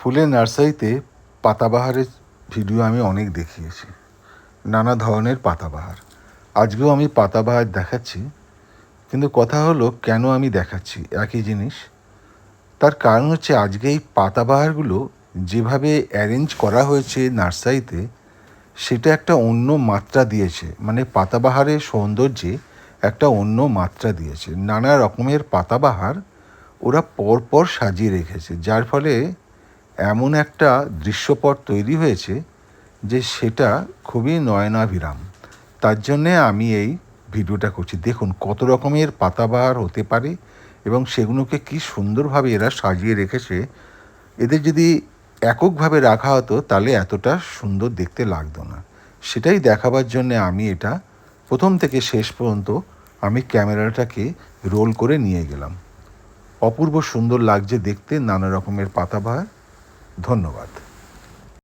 ফুলের নার্সারিতে পাতাবাহারের ভিডিও আমি অনেক দেখিয়েছি। নানা ধরনের পাতাবাহার। আজকেও আমি পাতাবাহার দেখাচ্ছি, কিন্তু কথা হলো কেন আমি দেখাচ্ছি একই জিনিস? তার কারণ হচ্ছে আজকে এই পাতাবাহারগুলো যেভাবে অ্যারেঞ্জ করা হয়েছে নার্সারিতে, সেটা একটা অন্য মাত্রা দিয়েছে। মানে পাতাবাহারের সৌন্দর্যে একটা অন্য মাত্রা দিয়েছে। নানা রকমের পাতাবাহার ওরা পরপর সাজিয়ে রেখেছে। যার ফলে এমন একটা দৃশ্যপট তৈরি হয়েছে যে সেটা খুবই নয়নাভিরাম। তার জন্যে আমি এই ভিডিওটা করছি। দেখুন কত রকমের পাতাবাহার হতে পারে এবং সেগুলোকে কি সুন্দরভাবে এরা সাজিয়ে রেখেছে। এদের যদি এককভাবে রাখা হতো তাহলে এতটা সুন্দর দেখতে লাগতো না। সেটাই দেখাবার জন্যে আমি এটা প্রথম থেকে শেষ পর্যন্ত আমি ক্যামেরাটাকে রোল করে নিয়ে গেলাম। অপূর্ব সুন্দর লাগছে দেখতে, নানা রকমের পাতাবাহার। ধন্যবাদ।